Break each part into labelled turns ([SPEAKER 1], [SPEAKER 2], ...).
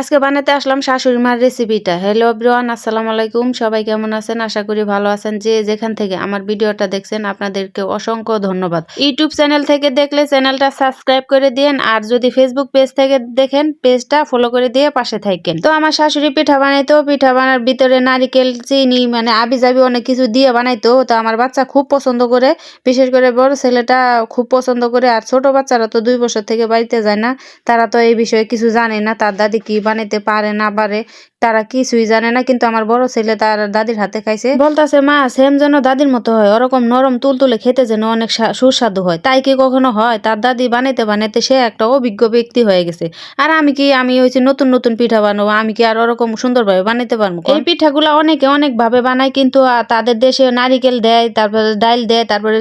[SPEAKER 1] আজকে বানাতে আসলাম শাশুড়ি মার রেসিপিটা হ্যালো ব্রিওয়ান আসসালামু আলাইকুম। সবাই কেমন আছেন? আশা করি ভালো আছেন। যে যেখান থেকে আমার ভিডিওটা দেখছেন, আপনাদেরকে অসংখ্য ধন্যবাদ। ইউটিউব চ্যানেল থেকে দেখলে চ্যানেলটা সাবস্ক্রাইব করে দিন আর যদি ফেসবুক পেজ থেকে দেখেন পেজটা ফলো করে দিয়ে পাশে থাকেন। তো আমার শাশুড়ি পিঠা বানাইতো, পিঠা বানার ভিতরে নারিকেল, চিনি মানে আবি যাবি অনেক কিছু দিয়ে বানাইতো। তো আমার বাচ্চা খুব পছন্দ করে, বিশেষ করে বড় ছেলেটা খুব পছন্দ করে, আর ছোট বাচ্চারা তো দুই বছর থেকে বাড়িতে যায় না, তারা তো এই বিষয়ে কিছু জানে না, তার দাদি কি বানাইতে পারে না পারে, তারা কিছুই জানে না, কিন্তু আমার বড় ছেলে তার দাদির হাতে খাইছে। বলতাছে, মা সেম যেন দাদির মতো হয়, ওরকম নরম তুলতুলে খেতে যেন অনেক সুস্বাদু হয়। তাই কি কখনো হয়? তার দাদি বানাইতে বানাইতে সে একটা অভিজ্ঞ ব্যক্তি হয়ে গেছে। আর আমি কি, আমি হয়েছে নতুন নতুন পিঠা বানাবো, আমি কি আর ওরকম সুন্দরভাবে বানাইতে পারব? এই পিঠাগুলো অনেকে অনেক ভাবে বানায়, কিন্তু তাদের দেশে নারিকেল দেয়, তারপরে ডাইল দেয়, তারপরে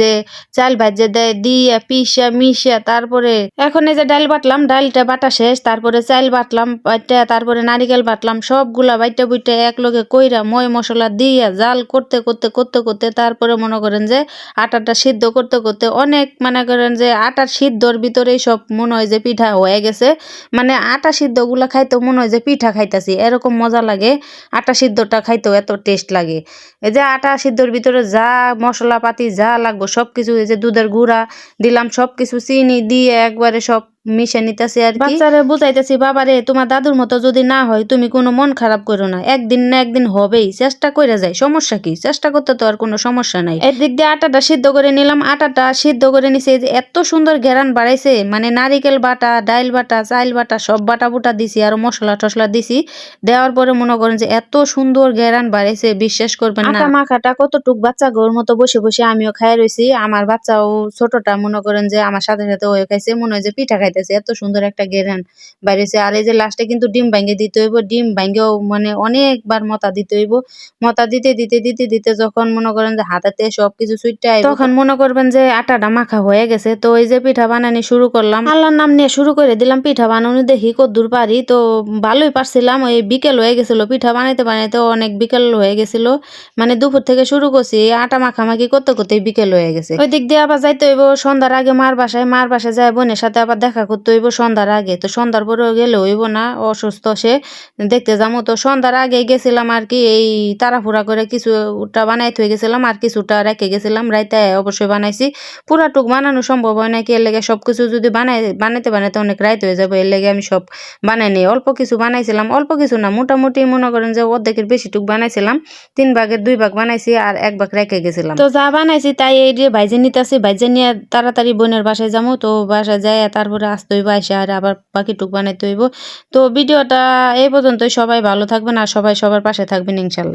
[SPEAKER 1] যে চাল ভাজে দেয়, দিয়ে, পিসা, মিশা, তারপরে এখন এই যে ডাল বাটলাম ডালটা বাটা শেষ, তারপরে চাল বাটলাম বাটা তারপরে নারিকেল বাটলাম, সবগুলা বাইটা বুইটা এক লগে কইরা ময় মশলা দিয়া জাল করতে করতে করতে করতে তারপরে মনে করেন যে আটাটা সিদ্ধ করতে করতে অনেক মনে করেন যে আটার সিদ্ধর ভিতরেই সব মনে হয় যে পিঠা হয়ে গেছে। মানে আটা সিদ্ধগুলা খাইতে মনে হয় যে পিঠা খাইতাছি, এরকম মজা লাগে। আটা সিদ্ধটা খাইতেও এত টেস্ট লাগে। এই যে আটা সিদ্ধর ভিতরে যা মশলাপাতি যা লাগবো সব কিছু এই যে দুধের গুঁড়া দিলাম সব কিছু চিনি দিয়ে একবারে সব মিশে নিতেছি আর কি। বাচ্চারে বুঝাইতেছি বাবারে তোমার দাদুর মতো যদি না হয় তুমি কোনো মন খারাপ করো না। একদিন না একদিন হবেই চেষ্টা করে যায় সমস্যা কি? চেষ্টা করতে তো আর কোনো সমস্যা নাই। এদিক দিয়ে আটাটা সিদ্ধ করে নিলাম। আটাটা সিদ্ধ করে নিছে যে এত সুন্দর ঘেরান বাড়াইছে মানে নারিকেল বাটা ডাইল বাটা চাইল বাটা সব বাটা বুটা দিছি আর মশলা টসলা দিছি। দেওয়ার পরে মনে করেন যে এত সুন্দর ঘেরান বাড়াইছে বিশ্বাস করবেন না। আটা মাখাটা কতটুক বাচ্চা গোর মতো বসে বসে আমিও খাই রইছি। আমার বাচ্চাও ছোটটা মনে করেন যে আমার সাথে সাথে ওই খাইছে মনে হয় যে পিঠা খাইতেছে এত সুন্দর একটা ঘেরান বাইরেছে। আর এই যে লাস্টে কিন্তু ডিম ভাঙ্গে দিতে হইব ডিম ভাঙ্গেও মানে অনেকবার মতা দিতে হইব। মতা দিতে দিতে দিতে দিতে যখন মনে করেন যে হাতাতে সবকিছু সুইটটা তখন মনে করবেন যে আটাটা মাখা হয়ে গেছে। তো এই যে পিঠা বানানি শুরু করলাম। আল্লাহর নাম নিয়ে শুরু করে দিলাম পিঠা বানানো। দেখি কদ্দূর পারি তো ভালোই পারছিলাম। ওই বিকেল হয়ে গেছিল পিঠা বানাইতে বানাইতে অনেক বিকেল হয়ে গেছিল। মানে দুপুর থেকে শুরু করছি আটা মাখামাখি করতে করতে বিকেল হয়ে গেছে। ওই দিক দিয়ে আবার যাইতে হইব সন্ধ্যার আগে মার বাসায় মার বাসায় যায় বোনের সাথে আবার দেখা করতে হইব সন্ধ্যার আগে। তো সন্ধ্যার পরে গেলে হইব না, অসুস্থ সে। দেখতে যাব তো সন্ধ্যার আগে গেছিলাম আর কি, এই তাড়াহুড়া করে কিছুটা বানাই থয়ে গেছিলাম আর কিছুটা রেখে গেছিলাম, রাইতে অবশ্যই বানাইছি। পুরাটুক বানানো সম্ভব হয় নাকি এর লেগে সব কিছু যদি বানাই, বানাইতে বানাইতে অনেক রাইত হয়ে যাবে, এর লেগে আমি সব বানাই নিই। অল্প কিছু বানাইছিলাম, অল্প কিছু না, মোটামুটি মনে করেন যে অর্ধেকের বেশি টুক বানাইছিলাম, তিন ভাগের দুই ভাগ বানাইছি আর এক ভাগ রেখে গেছিলাম। তো যা বানাইছি তাই এই যে ভাইজে নিতেছি, ভাইজে নিয়ে তাড়াতাড়ি বোনের বাসায় যাব তো বাসায় যাই তারপরে আসতে হইব আসে আর আবার বাকি টুক বানাইতে হইব। তো ভিডিওটা এই পর্যন্তই। সবাই ভালো থাকবেন আর সবাই সবার পাশে থাকবেন ইনশাল্লাহ।